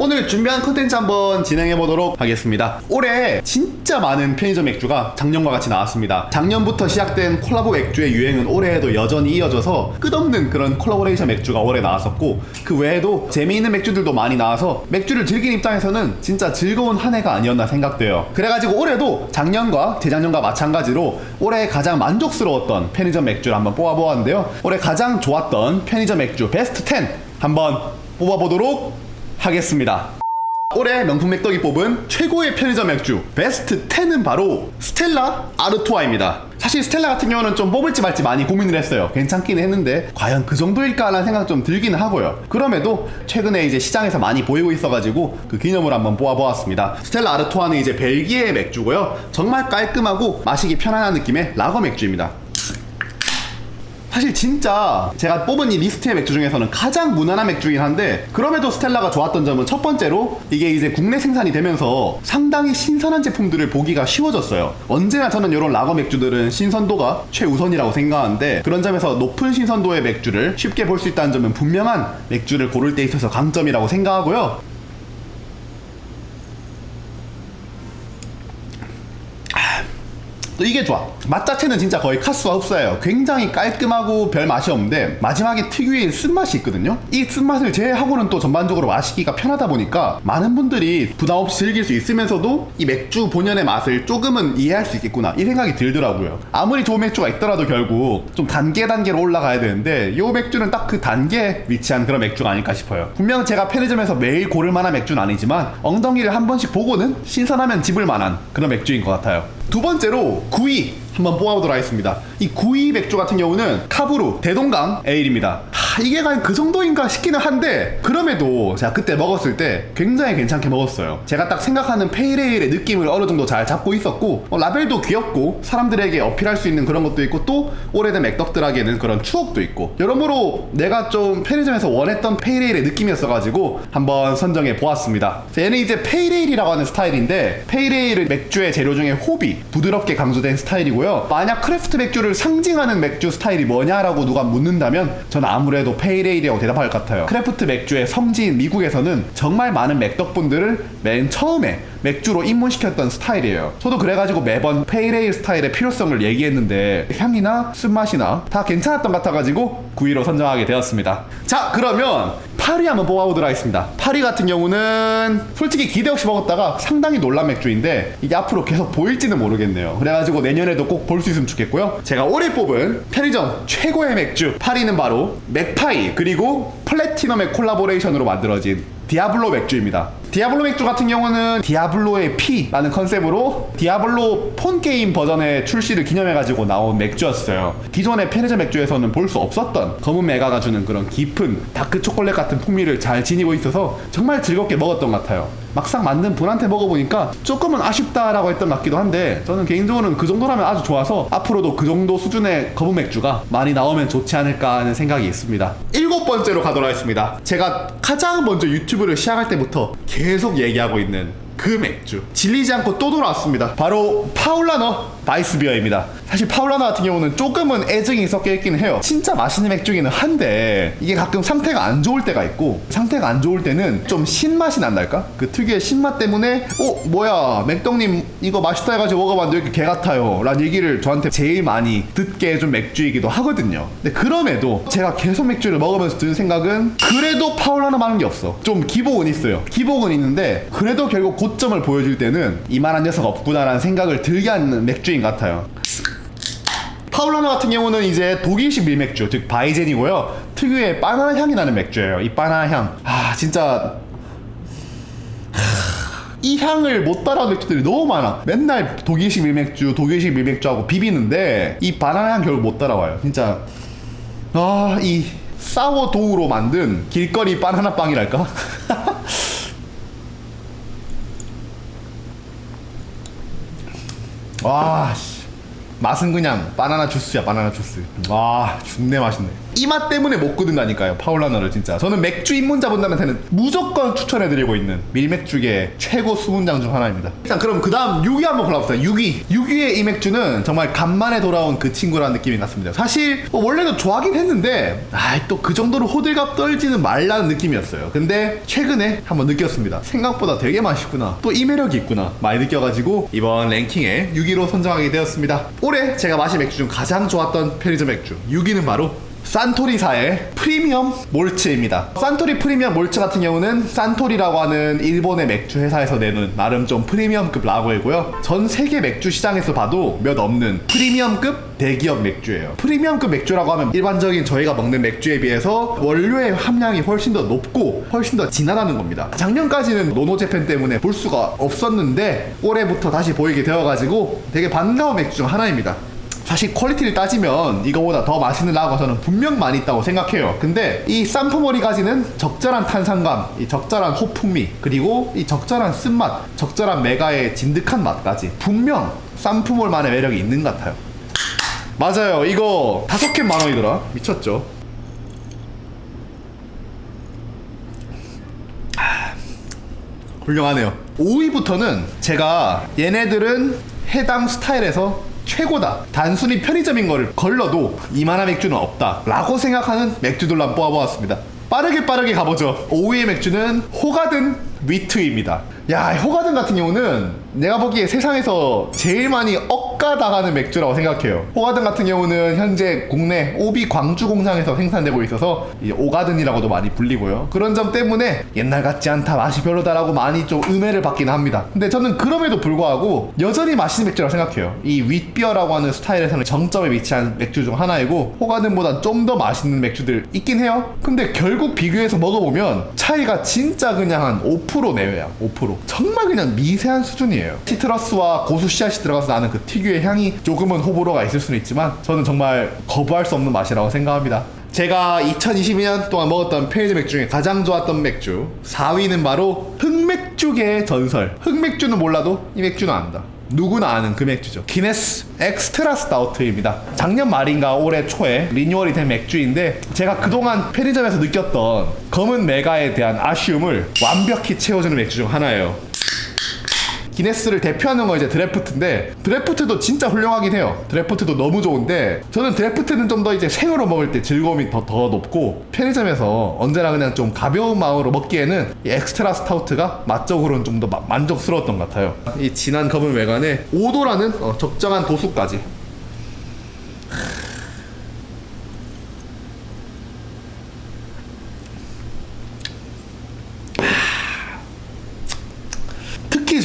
오늘 준비한 컨텐츠 한번 진행해 보도록 하겠습니다. 올해 진짜 많은 편의점 맥주가 작년과 같이 나왔습니다. 작년부터 시작된 콜라보 맥주의 유행은 올해에도 여전히 이어져서 끝없는 그런 콜라보레이션 맥주가 올해 나왔었고 그 외에도 재미있는 맥주들도 많이 나와서 맥주를 즐긴 입장에서는 진짜 즐거운 한 해가 아니었나 생각돼요. 그래가지고 올해도 작년과 재작년과 마찬가지로 올해 가장 만족스러웠던 편의점 맥주를 한번 뽑아보았는데요. 올해 가장 좋았던 편의점 맥주 베스트 10 한번 뽑아보도록 하겠습니다. 올해 명품 맥덕이 뽑은 최고의 편의점 맥주 베스트 10은 바로 스텔라 아르투아입니다. 사실 스텔라 같은 경우는 좀 뽑을지 말지 많이 고민을 했어요. 괜찮기는 했는데 과연 그 정도일까라는 생각 좀 들기는 하고요. 그럼에도 최근에 이제 시장에서 많이 보이고 있어가지고 그 기념으로 한번 뽑아보았습니다. 스텔라 아르투아는 이제 벨기에 맥주고요. 정말 깔끔하고 마시기 편안한 느낌의 라거 맥주입니다. 사실 진짜 제가 뽑은 이 리스트의 맥주 중에서는 가장 무난한 맥주이긴 한데 그럼에도 스텔라가 좋았던 점은 첫 번째로 이게 이제 국내 생산이 되면서 상당히 신선한 제품들을 보기가 쉬워졌어요. 언제나 저는 이런 라거 맥주들은 신선도가 최우선이라고 생각하는데 그런 점에서 높은 신선도의 맥주를 쉽게 볼 수 있다는 점은 분명한 맥주를 고를 때 있어서 강점이라고 생각하고요. 또 이게 좋아. 맛 자체는 진짜 거의 카스와 흡사해요. 굉장히 깔끔하고 별 맛이 없는데 마지막에 특유의 쓴맛이 있거든요. 이 쓴맛을 제외하고는 또 전반적으로 마시기가 편하다 보니까 많은 분들이 부담 없이 즐길 수 있으면서도 이 맥주 본연의 맛을 조금은 이해할 수 있겠구나 이 생각이 들더라고요. 아무리 좋은 맥주가 있더라도 결국 좀 단계 단계로 올라가야 되는데 이 맥주는 딱 그 단계에 위치한 그런 맥주가 아닐까 싶어요. 분명 제가 편의점에서 매일 고를 만한 맥주는 아니지만 엉덩이를 한 번씩 보고는 신선하면 집을 만한 그런 맥주인 것 같아요. 두 번째로 구이 한번 뽑아보도록 하겠습니다. 이 구이 맥주 같은 경우는 카브루 대동강 에일입니다. 하, 이게 과연 그 정도인가 싶기는 한데 그럼에도 제가 그때 먹었을 때 굉장히 괜찮게 먹었어요. 제가 딱 생각하는 페이레일의 느낌을 어느 정도 잘 잡고 있었고 어, 라벨도 귀엽고 사람들에게 어필할 수 있는 그런 것도 있고 또 오래된 맥덕들에게는 그런 추억도 있고 여러모로 내가 좀 편의점에서 원했던 페이레일의 느낌이었어가지고 한번 선정해 보았습니다. 자, 얘는 이제 페이레일이라고 하는 스타일인데 페이레일은 맥주의 재료 중에 호비 부드럽게 강조된 스타일이고요. 만약 크래프트 맥주를 상징하는 맥주 스타일이 뭐냐라고 누가 묻는다면 저는 아무래도 페이레일이라고 대답할 것 같아요. 크래프트 맥주의 성지인 미국에서는 정말 많은 맥덕분들을 맨 처음에 맥주로 입문시켰던 스타일이에요. 저도 그래가지고 매번 페이레일 스타일의 필요성을 얘기했는데 향이나 쓴맛이나 다 괜찮았던 것 같아가지고 9위로 선정하게 되었습니다. 자 그러면 파리 한번 뽑아보도록 하겠습니다. 파리 같은 경우는 솔직히 기대 없이 먹었다가 상당히 놀란 맥주인데 이게 앞으로 계속 보일지는 모르겠네요. 그래가지고 내년에도 꼭 볼 수 있으면 좋겠고요. 제가 올해 뽑은 편의점 최고의 맥주 파리는 바로 맥파이 그리고 플래티넘의 콜라보레이션으로 만들어진 디아블로 맥주입니다. 디아블로 맥주 같은 경우는 디아블로의 피라는 컨셉으로 디아블로 폰 게임 버전의 출시를 기념해가지고 나온 맥주였어요. 기존의 편의점 맥주에서는 볼 수 없었던 검은 메가가 주는 그런 깊은 다크 초콜릿 같은 풍미를 잘 지니고 있어서 정말 즐겁게 먹었던 것 같아요. 막상 만든 분한테 먹어보니까 조금은 아쉽다라고 했던 것 같기도 한데 저는 개인적으로는 그 정도라면 아주 좋아서 앞으로도 그 정도 수준의 검은 맥주가 많이 나오면 좋지 않을까 하는 생각이 있습니다. 일곱 번째로 가도록 하겠습니다. 제가 가장 먼저 유튜브를 시작할 때부터 계속 얘기하고 있는 그 맥주 질리지 않고 또 돌아왔습니다. 바로 파울라너 바이스비어입니다. 사실 파울라너 같은 경우는 조금은 애증이 섞여 있긴 해요. 진짜 맛있는 맥주기는 한데 이게 가끔 상태가 안 좋을 때가 있고 상태가 안 좋을 때는 좀 신맛이 난달까? 그 특유의 신맛 때문에 어 뭐야 맥덕님 이거 맛있다 해가지고 먹어봤는데 왜 이렇게 개 같아요 라는 얘기를 저한테 제일 많이 듣게 해준 맥주이기도 하거든요. 근데 그럼에도 제가 계속 맥주를 먹으면서 드는 생각은 그래도 파울라너 많은 게 없어. 좀 기복은 있어요. 기복은 있는데 그래도 결국 고점을 보여줄 때는 이만한 녀석 없구나라는 생각을 들게 하는 맥주인 것 같아요. 파울라노 같은 경우는 이제 독일식 밀맥주, 즉 바이젠이고요. 특유의 바나나 향이 나는 맥주예요. 이 바나나 향. 아, 진짜 이 향을 못 따라오는 맥주들이 너무 많아. 맨날 독일식 밀맥주, 독일식 밀맥주하고 비비는데 이 바나나 향 결국 못 따라와요. 진짜 아, 이 사워도우로 만든 길거리 바나나 빵이랄까? 와, 씨. 맛은 그냥 바나나 주스야 바나나 주스 와 존내 맛있네 이 맛 때문에 못 끊는다니까요? 파울라너를 진짜. 저는 맥주 입문자 분들한테는 무조건 추천해드리고 있는 밀맥주계 최고 수문장 중 하나입니다. 일단 그럼 그 다음 6위 한번 골라봅시다. 6위. 6위의 이 맥주는 정말 간만에 돌아온 그 친구라는 느낌이 났습니다. 사실 뭐 원래도 좋아하긴 했는데 아또 그 정도로 호들갑 떨지는 말라는 느낌이었어요. 근데 최근에 한번 느꼈습니다. 생각보다 되게 맛있구나. 또 이 매력이 있구나. 많이 느껴가지고 이번 랭킹에 6위로 선정하게 되었습니다. 올해 제가 마신 맥주 중 가장 좋았던 편의점 맥주. 6위는 바로 산토리사의 프리미엄 몰츠입니다. 산토리 프리미엄 몰츠 같은 경우는 산토리라고 하는 일본의 맥주 회사에서 내는 나름 좀 프리미엄급 라거이고요. 전 세계 맥주 시장에서 봐도 몇 없는 프리미엄급 대기업 맥주예요. 프리미엄급 맥주라고 하면 일반적인 저희가 먹는 맥주에 비해서 원료의 함량이 훨씬 더 높고 훨씬 더 진하다는 겁니다. 작년까지는 노노제팬 때문에 볼 수가 없었는데 올해부터 다시 보이게 되어가지고 되게 반가운 맥주 중 하나입니다. 사실 퀄리티를 따지면 이거보다 더 맛있는 라거가 저는 분명 많이 있다고 생각해요. 근데 이 쌈프머리 가지는 적절한 탄산감, 이 적절한 호풍미, 그리고 이 적절한 쓴맛, 적절한 메가의 진득한 맛까지 분명 쌈프몰만의 매력이 있는 것 같아요. 맞아요. 이거 다섯 캔 만 원이더라. 미쳤죠. 아, 훌륭하네요. 5위부터는 제가 얘네들은 해당 스타일에서 최고다. 단순히 편의점인 거를 걸러도 이만한 맥주는 없다. 라고 생각하는 맥주들로 한번 뽑아보았습니다. 빠르게 빠르게 가보죠. 5위의 맥주는 호가든 위트입니다. 야, 호가든 같은 경우는 내가 보기에 세상에서 제일 많이 억가당하는 맥주라고 생각해요. 호가든 같은 경우는 현재 국내 오비 광주 공장에서 생산되고 있어서 이 오가든이라고도 많이 불리고요. 그런 점 때문에 옛날 같지 않다, 맛이 별로다라고 많이 좀 음해를 받긴 합니다. 근데 저는 그럼에도 불구하고 여전히 맛있는 맥주라고 생각해요. 이 윗비어라고 하는 스타일에서는 정점에 위치한 맥주 중 하나이고 호가든보다 좀 더 맛있는 맥주들 있긴 해요. 근데 결국 비교해서 먹어보면 차이가 진짜 그냥 한5% 내외야. 5%. 정말 그냥 미세한 수준이에요. 시트러스와 고수 씨앗이 들어가서 나는 그 특유의 향이 조금은 호불호가 있을 수는 있지만 저는 정말 거부할 수 없는 맛이라고 생각합니다. 제가 2022년 동안 먹었던 편의점 맥주 중에 가장 좋았던 맥주 4위는 바로 흑맥주계의 전설 흑맥주는 몰라도 이 맥주는 안다 누구나 아는 그 맥주죠 기네스 엑스트라 스타우트입니다. 작년 말인가 올해 초에 리뉴얼이 된 맥주인데 제가 그동안 편의점에서 느꼈던 검은 메가에 대한 아쉬움을 완벽히 채워주는 맥주 중 하나예요 기네스를 대표하는 건 이제 드래프트인데 드래프트도 진짜 훌륭하긴 해요. 드래프트도 너무 좋은데 저는 드래프트는 좀 더 이제 생으로 먹을 때 즐거움이 더, 더 높고 편의점에서 언제나 그냥 좀 가벼운 마음으로 먹기에는 이 엑스트라 스타우트가 맛적으로는 좀 더 만족스러웠던 것 같아요. 이 진한 검은 외관에 5도라는 어, 적정한 도수까지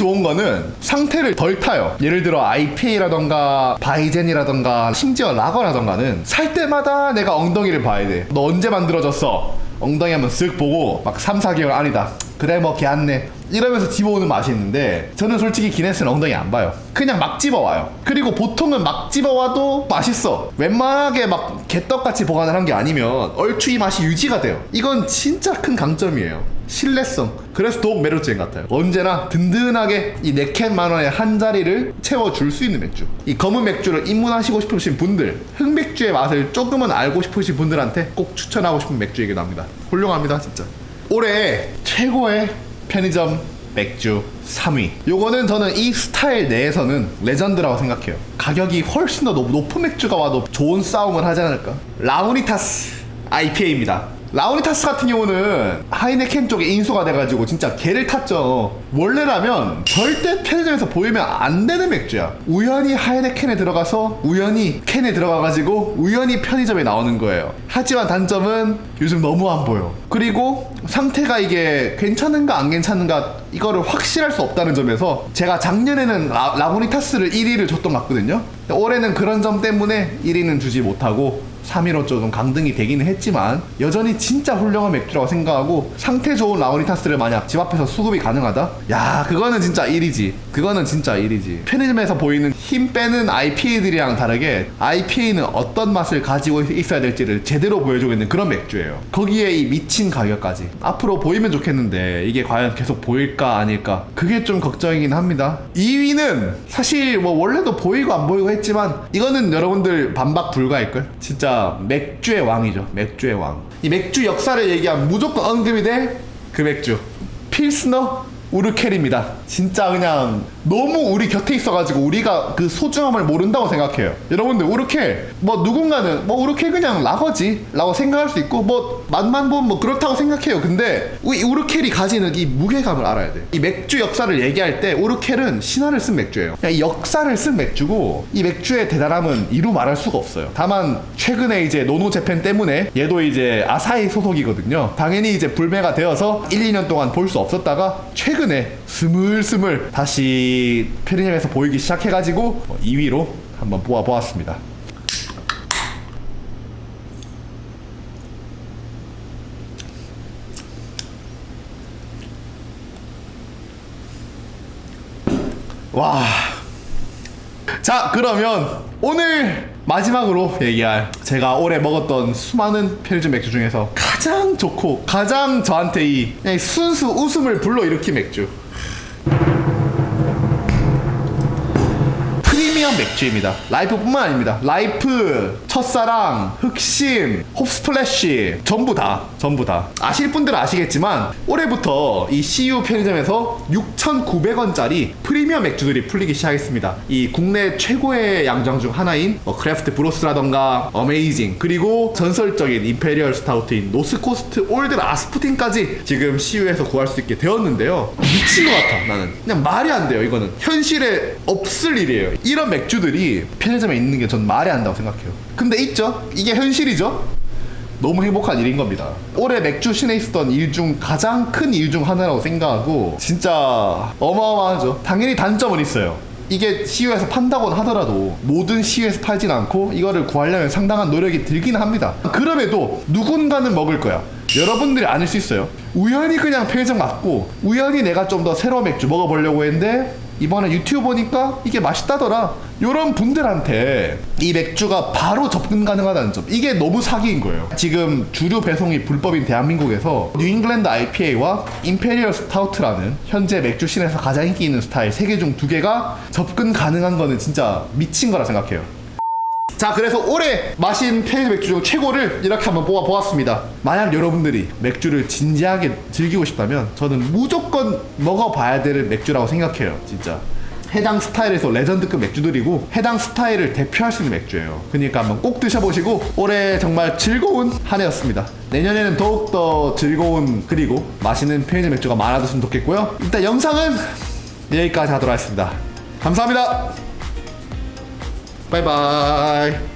좋은 거는 상태를 덜 타요. 예를 들어 IPA라던가 바이젠이라던가 심지어 라거라던가는 살 때마다 내가 엉덩이를 봐야 돼. 너 언제 만들어졌어? 엉덩이 한번 쓱 보고 막 3, 4개월 아니다. 그래 뭐 개안네 이러면서 집어오는 맛이 있는데 저는 솔직히 기네스는 엉덩이 안 봐요. 그냥 막 집어와요. 그리고 보통은 막 집어와도 맛있어. 웬만하게 막 개떡같이 보관을 한 게 아니면 얼추 이 맛이 유지가 돼요. 이건 진짜 큰 강점이에요. 신뢰성. 그래서 더욱 매력적인 것 같아요. 언제나 든든하게 이 네캔 만 원의 한 자리를 채워줄 수 있는 맥주. 이 검은 맥주를 입문하시고 싶으신 분들, 흑맥주의 맛을 조금은 알고 싶으신 분들한테 꼭 추천하고 싶은 맥주이기도 합니다. 훌륭합니다, 진짜. 올해 최고의 편의점 맥주 3위. 요거는 저는 이 스타일 내에서는 레전드라고 생각해요. 가격이 훨씬 더 높- 높은 맥주가 와도 좋은 싸움을 하지 않을까? 라우니타스 IPA입니다. 라우니타스 같은 경우는 하이네켄 쪽에 인수가 돼가지고 진짜 개를 탔죠. 원래라면 절대 편의점에서 보이면 안 되는 맥주야. 우연히 하이네켄에 들어가서 우연히 캔에 들어가가지고 우연히 편의점에 나오는 거예요. 하지만 단점은 요즘 너무 안 보여. 그리고 상태가 이게 괜찮은가 안 괜찮은가 이거를 확실할 수 없다는 점에서 제가 작년에는 라, 라보니타스를 1위를 줬던 것 같거든요. 올해는 그런 점 때문에 1위는 주지 못하고 3위로 좀 강등이 되기는 했지만 여전히 진짜 훌륭한 맥주라고 생각하고 상태 좋은 라우니타스를 만약 집 앞에서 수급이 가능하다? 야 그거는 진짜 1위지. 그거는 진짜 1위지. 편의점에서 보이는 힘 빼는 IPA들이랑 다르게 IPA는 어떤 맛을 가지고 있어야 될지를 제대로 보여주고 있는 그런 맥주예요. 거기에 이 미친 가격까지. 앞으로 보이면 좋겠는데 이게 과연 계속 보일까 아닐까? 그게 좀 걱정이긴 합니다. 2위는 사실 뭐 원래도 보이고 안 보이고 했지만 이거는 여러분들 반박 불가일걸? 진짜 맥주의 왕이죠. 맥주의 왕 이 맥주 역사를 얘기하면 무조건 언급이 될 그 맥주. 필스너 우르켈입니다. 진짜 그냥 너무 우리 곁에 있어가지고 우리가 그 소중함을 모른다고 생각해요. 여러분들 우르켈 뭐 누군가는 뭐 우르켈 그냥 라거지? 라고 생각할 수 있고 뭐 맛만 보면 뭐 그렇다고 생각해요. 근데 이 우르켈이 가지는 이 무게감을 알아야 돼 이 맥주 역사를 얘기할 때 우르켈은 신화를 쓴 맥주예요. 이 역사를 쓴 맥주고 이 맥주의 대단함은 이루 말할 수가 없어요. 다만 최근에 이제 노노 재팬 때문에 얘도 이제 아사히 소속이거든요. 당연히 이제 불매가 되어서 1, 2년 동안 볼 수 없었다가 최근 에 스물스물 다시 편의점에서 보이기 시작해가지고 2위로 한번 뽑아보았습니다. 와. 자, 그러면 오늘 마지막으로 얘기할 제가 올해 먹었던 수많은 편의점 맥주 중에서 가장 좋고 가장 저한테 이 순수 웃음을 불러일으킨 맥주. 프리미엄 맥주입니다. 라이프뿐만 아닙니다. 라이프, 첫사랑, 흑심, 홉스플래시 전부 다 전부 다 아실 분들은 아시겠지만 올해부터 이 CU 편의점에서 6,900원짜리 프리미엄 맥주들이 풀리기 시작했습니다. 이 국내 최고의 양장 중 하나인 어, 크래프트 브로스라던가 어메이징 그리고 전설적인 임페리얼 스타우트인 노스코스트 올드 라스푸틴까지 지금 CU에서 구할 수 있게 되었는데요. 미친 것 같아 나는 그냥 말이 안 돼요 이거는 현실에 없을 일이에요. 이런 맥주들이 편의점에 있는 게 전 말이 안 된다고 생각해요. 근데 있죠? 이게 현실이죠? 너무 행복한 일인 겁니다. 올해 맥주 신에 있었던 일 중 가장 큰 일 중 하나라고 생각하고 진짜 어마어마하죠. 당연히 단점은 있어요. 이게 CU에서 판다고는 하더라도 모든 CU에서 팔진 않고 이거를 구하려면 상당한 노력이 들긴 합니다. 그럼에도 누군가는 먹을 거야. 여러분들이 아닐 수 있어요. 우연히 그냥 편의점 갔고 우연히 내가 좀 더 새로운 맥주 먹어보려고 했는데 이번에 유튜브 보니까 이게 맛있다더라. 이런 분들한테 이 맥주가 바로 접근 가능하다는 점. 이게 너무 사기인 거예요. 지금 주류 배송이 불법인 대한민국에서 뉴잉글랜드 IPA와 임페리얼 스타우트라는 현재 맥주 씬에서 가장 인기 있는 스타일 세개중두 개가 접근 가능한 거는 진짜 미친 거라 생각해요. 자 그래서 올해 마신 편의점 맥주 중 최고를 이렇게 한번 뽑아 보았습니다. 만약 여러분들이 맥주를 진지하게 즐기고 싶다면 저는 무조건 먹어봐야 될 맥주라고 생각해요 진짜. 해당 스타일에서 레전드급 맥주들이고 해당 스타일을 대표할 수 있는 맥주예요. 그러니까 한번 꼭 드셔보시고 올해 정말 즐거운 한 해였습니다. 내년에는 더욱더 즐거운 그리고 맛있는 편의점 맥주가 많아졌으면 좋겠고요. 일단 영상은 여기까지 하도록 하겠습니다. 감사합니다 바이바이